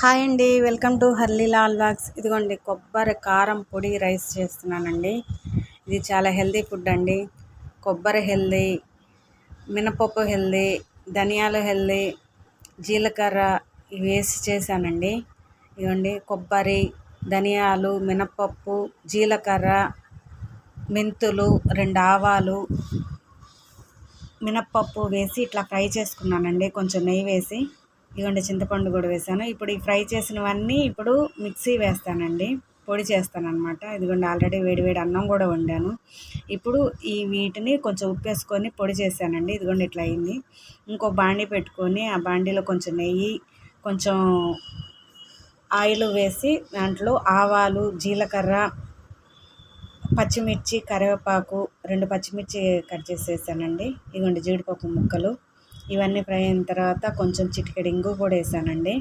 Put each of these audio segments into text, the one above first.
Hi అండి welcome to హర్లీలాల్ wax ఇదిగోండి కొబ్బరి కారం పొడి రైస్ చేస్తున్నానండి. ఇది చాలా హెల్దీ ఫుడ్ అండి. కొబ్బరి హెల్దీ మినపప్పు హెల్దీ ధనియాలు హెల్దీ జీలకర్ర ఇవి వేసి చేశానండి. ఇదిగోండి కొబ్బరి ధనియాలు మినపప్పు జీలకర్ర మెంతులు రెండు ఆవాలు మినప్పప్పు వేసి ఇట్లా ఫ్రై చేసుకున్నానండి. కొంచెం నెయ్యి వేసి. ఇదిగోండి చింతపండు కూడా వేసాను. ఇప్పుడు ఈ ఫ్రై చేసినవన్నీ ఇప్పుడు మిక్సీ వేస్తానండి. పొడి చేస్తాను అనమాట ఇదిగోండి ఆల్రెడీ వేడివేడి అన్నం కూడా వండాను. ఇప్పుడు ఈ వీటిని కొంచెం ఉప్పు వేసుకొని పొడి చేశానండి. ఇదిగోండి ఇట్లా అయింది. ఇంకో బాండీ పెట్టుకొని ఆ బాండీలో కొంచెం నెయ్యి కొంచెం ఆయిల్ వేసి దాంట్లో ఆవాలు జీలకర్ర పచ్చిమిర్చి కరివేపాకు రెండు పచ్చిమిర్చి కట్ చేసేసానండి. ఇదిగోండి జీడిపప్పు ముక్కలు. ఇవన్నీ ఫ్రై అయిన తర్వాత కొంచెం చిటికెడు ఇంగు కూడా వేసానండి.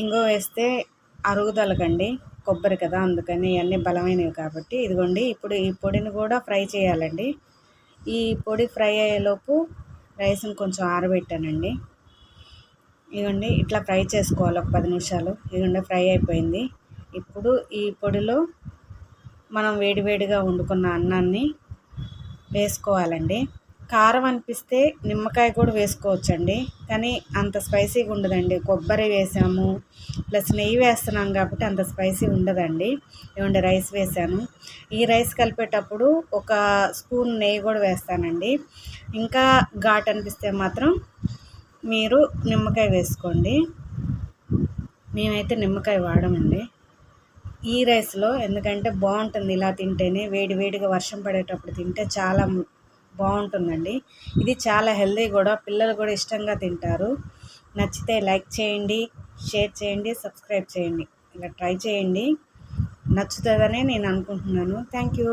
ఇంగు వేస్తే అరుగుదలకండి కొబ్బరి కదా అందుకని ఇవన్నీ బలమైనవి కాబట్టి ఇదిగోండి ఇప్పుడు ఈ పొడిని కూడా ఫ్రై చేయాలండి. ఈ పొడి ఫ్రై అయ్యేలోపు రైస్ని కొంచెం ఆరబెట్టానండి. ఇదిగోండి ఇట్లా ఫ్రై చేసుకోవాలి ఒక పది నిమిషాలు. ఇదిగోండి ఫ్రై అయిపోయింది. ఇప్పుడు ఈ పొడిలో మనం వేడివేడిగా వండుకున్న అన్నాన్ని వేసుకోవాలండి. కారం అనిపిస్తే నిమ్మకాయ కూడా వేసుకోవచ్చండి. కానీ అంత స్పైసీగా ఉండదండి. కొబ్బరి వేసాము ప్లస్ నెయ్యి వేస్తున్నాం కాబట్టి అంత స్పైసీ ఉండదండి. ఏమంటే రైస్ వేసాను. ఈ రైస్ కలిపేటప్పుడు ఒక స్పూన్ నెయ్యి కూడా వేస్తానండి. ఇంకా ఘాట్ అనిపిస్తే మాత్రం మీరు నిమ్మకాయ వేసుకోండి. మేమైతే నిమ్మకాయ వాడమండి. ఈ రైస్లో ఎందుకంటే బాగుంటుంది ఇలా తింటేనే వేడి వేడిగా వర్షం పడేటప్పుడు తింటే చాలా బాగుంటుందండి. ఇది చాలా హెల్దీ కూడా పిల్లలు కూడా ఇష్టంగా తింటారు. నచ్చితే లైక్ చేయండి షేర్ చేయండి సబ్స్క్రైబ్ చేయండి. ఇలా ట్రై చేయండి. నచ్చుతుందని నేను అనుకుంటున్నాను. Thank you.